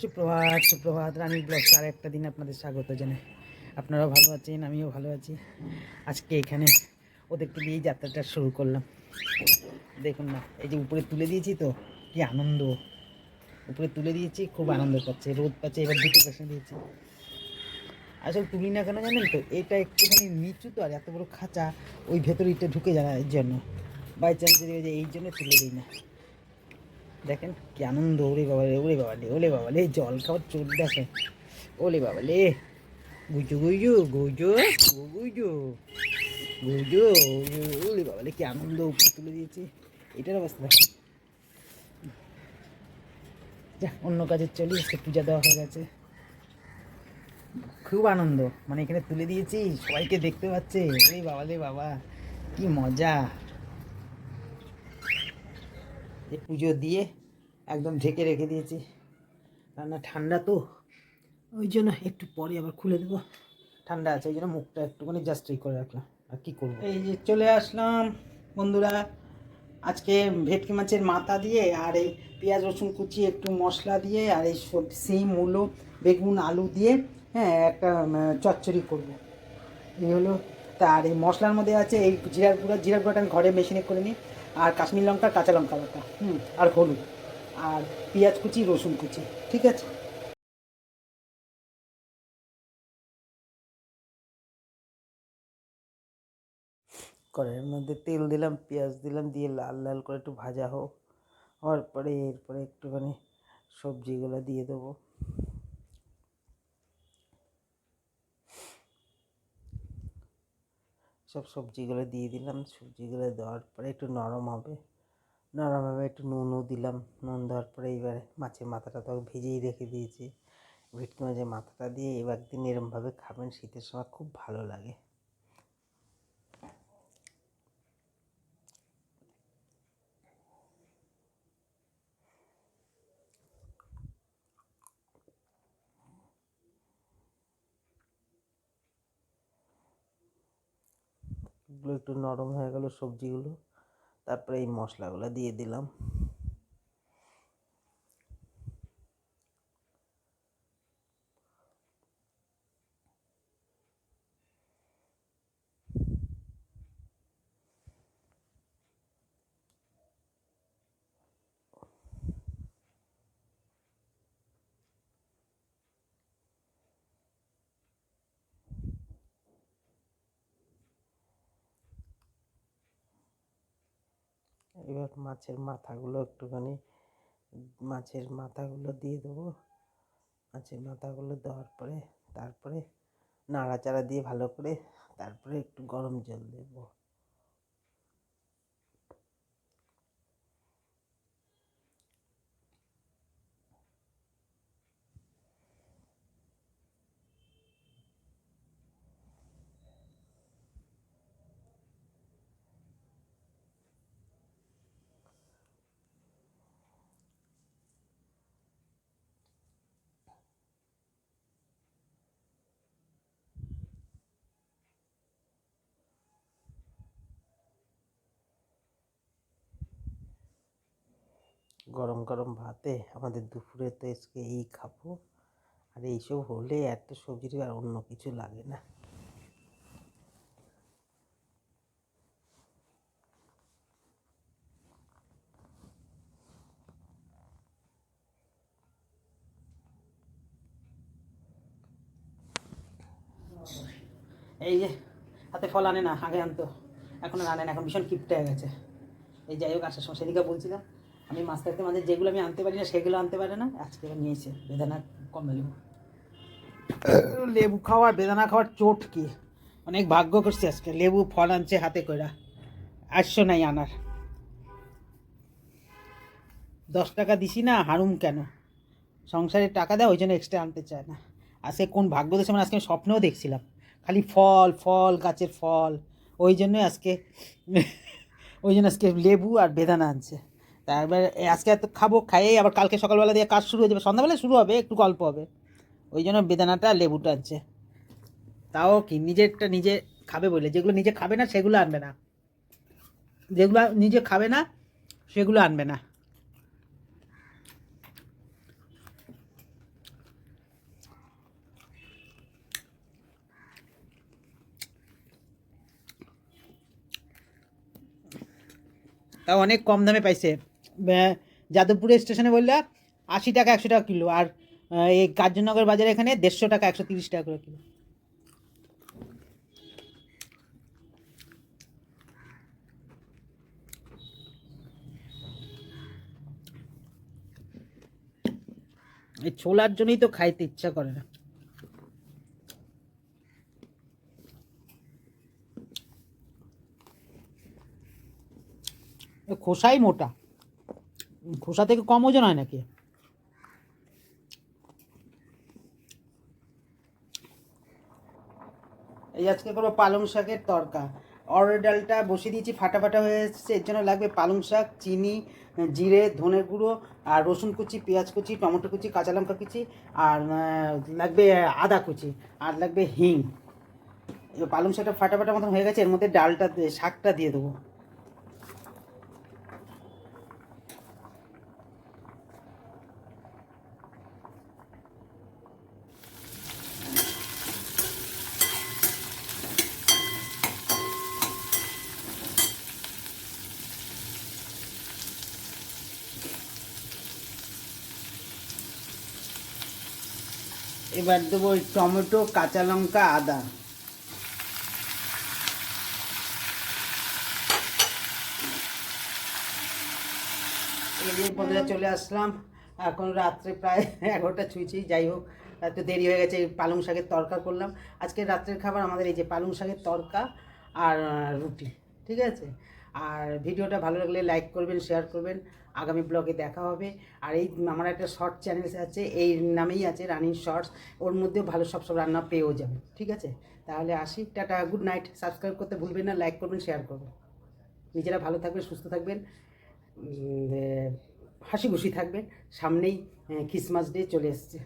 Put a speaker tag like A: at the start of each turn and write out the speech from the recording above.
A: সুপ্রভাত সুপ্রভাত, রানী ব্লগ আর একটা দিন আপনাদের স্বাগত জানাই। আপনারাও ভালো আছেন, আমিও ভালো আছি। আজকে এখানে ওদেরকে দিয়েই যাত্রাটা শুরু করলাম। দেখুন না, এই যে উপরে তুলে দিয়েছি তো, কি আনন্দ। উপরে তুলে দিয়েছি, খুব আনন্দ পাচ্ছে, রোদ পাচ্ছে, এবার দুটো পেছনে দিয়েছি। আসলে তুলি না কেন জানেন তো, এটা একটুখানি নিচু তো, আর এত বড় খাঁচা, ওই ভেতরে ইটে ঢুকে যায় এর জন্য বাই চান্স এই জন্য তুলে দিই না। দেখেন কি আনন্দ, ওরে বাবা রে ওরে বাবা লে ওলে বাবা রে জল খাওয়ার চোট দেখে। ওলে বাবা রে গুজু গুজু গুজু গুজু গুজু ওলে বাবা রে কি আনন্দ উপরে তুলে দিয়েছি। এটার অবস্থা দেখো যা, অন্য কাজে চলি, আজকে পূজা দেওয়া হয়ে গেছে। খুব আনন্দ মানে এখানে তুলে দিয়েছি, সবাইকে দেখতে পাচ্ছে। ওরে বাবা রে বাবা, কি মজা। এই পুজো দিয়ে একদম ঢেকে রেখে দিয়েছি। রান্না ঠান্ডা তো, ওই জন্য একটু পরে আবার খুলে দেবো। ঠান্ডা আছে, ওই জন্য মুখটা একটুখানি জাস্ট এই করে রাখলাম। আর কী করব? এই যে চলে আসলাম বন্ধুরা, আজকে ভেটকি মাছের মাথা দিয়ে আর এই পেঁয়াজ, রসুন কুচি, একটু মশলা দিয়ে আর এই সব- সিম, মূলো, বেগুন, আলু দিয়ে হ্যাঁ একটা চচ্চড়ি করব। এই হলো তার এই মশলার মধ্যে আছে এই জিরার গুঁড়া, জিরার গুঁড়াটা আমি ঘরে মেশিনে করে নিই। আর কাশ্মীর লঙ্কা, কাঁচা লঙ্কা বাটা, হুম, আর হলুদ, আর পেঁয়াজ কুচি, রসুন কুচি, ঠিক আছে? কড়াইয়ের মধ্যে তেল দিলাম, পেঁয়াজ দিলাম, দিয়ে লাল লাল করে একটু ভাজা হোক। হওয়ার পরে, এরপরে একটুখানি সবজিগুলো দিয়ে দেবো। সব সবজিগুলো দিয়ে দিলাম, সবজিগুলো দেওয়ার পরে একটু নরম হবে। নরম হবে, একটু নুনও দিলাম। নুন দেওয়ার পরে এবারে মাছের মাথাটা তো ভেজেই রেখে দিয়েছি। ভেটকি মাছের মাথাটা দিয়ে এবার দিন এরমভাবে খাবেন, শীতের সময় খুব ভালো লাগে। এগুলো একটু নরম হয়ে গেল সবজিগুলো। তারপরে এই মশলাগুলো দিয়ে দিলাম। এবার মাছের মাথাগুলো একটুখানি, মাছের মাথাগুলো দিয়ে দেবো। মাছের মাথাগুলো দেওয়ার পরে, তারপরে নাড়াচাড়া দিয়ে ভালো করে, তারপরে একটু গরম জল দেবো। গরম গরম ভাতে আমাদের দুপুরে তো আজকে এই খাব। আর এইসব হলে এত সবজির আর অন্য কিছু লাগে না। এই যে, হাতে ফল আনে না, আগে আনতো। এখন আর আনে না, এখন ভীষণ কিপটে হয়ে গেছে। এই যাই হোক, আসার সময় সেদিকে বলছিলাম। আমি মাছ থাকতে মাঝে যেগুলো আমি আনতে পারি না, সেগুলো আনতে পারে না। আজকে নিয়েছে, বেদানা কম লেবু লেবু খাওয়ার, বেদানা খাওয়ার চোট কি? অনেক ভাগ্য করছে আজকে। লেবু, ফল আনছে হাতে কইরা। আসছো নাই আনার। দশ টাকা দিছি না, হারুম কেন? সংসারে টাকা দেয়, ওই জন্য এক্সট্রা আনতে চায় না। আজকে কোন ভাগ্য দেশে মানে আজকে আমি স্বপ্নেও দেখছিলাম। খালি ফল ফল, গাছের ফল। ওই জন্যই আজকে, ওই জন্য আজকে লেবু আর বেদানা আনছে। তারপরে আজকে এত খাব খাইয়ে আবার কালকে সকালবেলা দিয়ে কাজ শুরু হয়ে যাবে। সন্ধ্যাবেলায় শুরু হবে, একটু গল্প হবে। ওই জন্য বেদানাটা লেবুটা আনছে তাও কি, নিজেরটা নিজে খাবে বলে, যেগুলো নিজে খাবে না, সেগুলো আনবে না। যেগুলো নিজে খাবে না, সেগুলো আনবে না। তাও অনেক কম দামে পাইছে। আহ, যাদবপুর স্টেশনে বললে আশি টাকা একশো টাকা কিলো আর এই কার্যনগর বাজারে এখানে দেড়শো টাকা একশো তিরিশ টাকা করে কিলো। এই ছোলার জন্যই তো খাইতে ইচ্ছা করে না। খোসাই মোটা। খোসা থেকে কম ওজন হয় নাকি? এই আজকে করব পালং শাকের তরকা। অরের ডালটা বসিয়ে দিয়েছি ফাটা ফাটা হয়ে এসেছে। এর জন্য লাগবে পালং শাক, চিনি, জিরে, ধনে গুঁড়ো আর রসুন কুচি, পেঁয়াজ কুচি, টমেটো কুচি, কাঁচা লঙ্কা কুচি আর লাগবে আদা কুচি আর লাগবে হিং। পালং শাকটা ফাটা ফাটা মতন হয়ে গেছে, এর মধ্যে ডালটা শাকটা দিয়ে দেবো। এবার দেবো টমেটো, কাঁচা লঙ্কা, আদা। পর্যন্ত চলে আসলাম। এখন রাত্রে প্রায় এগারোটা ছুঁইছি যাই হোক একটু দেরি হয়ে গেছে পালং শাকের তরকা করলাম। আজকে রাত্রের খাবার আমাদের এই যে পালং শাকের তরকা আর রুটি, ঠিক আছে? আর ভিডিওটা ভালো লাগলে লাইক করবেন শেয়ার করবেন। আগামী ব্লগে দেখা হবে। আর এই আমার একটা শর্ট চ্যানেল আছে, এই নামেই আছে রানিং শর্টস ওর মধ্যেও ভালো সব সব রান্না পেয়েও যাবেন, ঠিক আছে? তাহলে আসি, টাটা গুড নাইট সাবস্ক্রাইব করতে ভুলবেন না লাইক করবেন শেয়ার করবেন। নিজেরা ভালো থাকবেন, সুস্থ থাকবেন হাসি খুশি থাকবেন। সামনেই ক্রিসমাস ডে চলে এসছে।